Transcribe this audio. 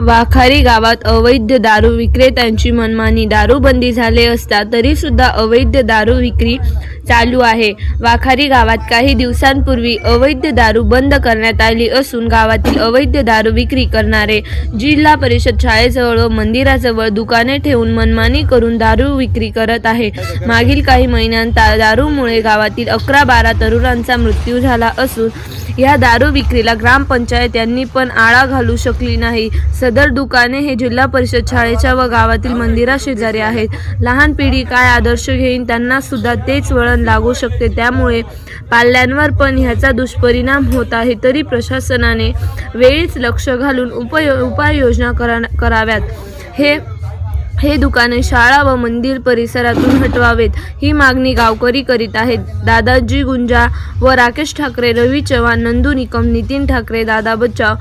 वाखारी गावात अवैध दारू विक्रेत्यांची मनमानी दारूबंदी झाले असता तरी सुद्धा अवैध दारू विक्री चालू आहे. वाखारी गावात काही दिवसांपूर्वी अवैध दारू बंद करण्यात आली असून गावातील अवैध दारू विक्री करणारे जिल्हा परिषद शाळेजवळ व मंदिराजवळ दुकाने ठेवून मनमानी करून दारू विक्री करत आहे. मागील काही महिन्यांत दारूमुळे गावातील अकरा बारा तरुणांचा मृत्यू झाला असून या दारू विक्रीला ग्रामपंचायत यांनी पण आळा घालू शकली नाही. सदर दुकाने हे जिल्हा परिषद शाळेच्या व गावातील मंदिरा शेजारी आहेत. लहान पिढी काय आदर्श घेईन त्यांना सुद्धा तेच वळण लागू शकते. त्यामुळे पाल्यांवर पण ह्याचा दुष्परिणाम होत आहे. तरी प्रशासनाने वेळीच लक्ष घालून उपयो उपाययोजना करा कराव्यात. हे हे दुकाने शाळा व मंदिर परिसरातून हटवावेत ही मागणी गावकरी करीत आहेत. दादाजी गुंजा व राकेश ठाकरे रवी चव्हाण नंदू निकम नितीन ठाकरे दादा बच्चाव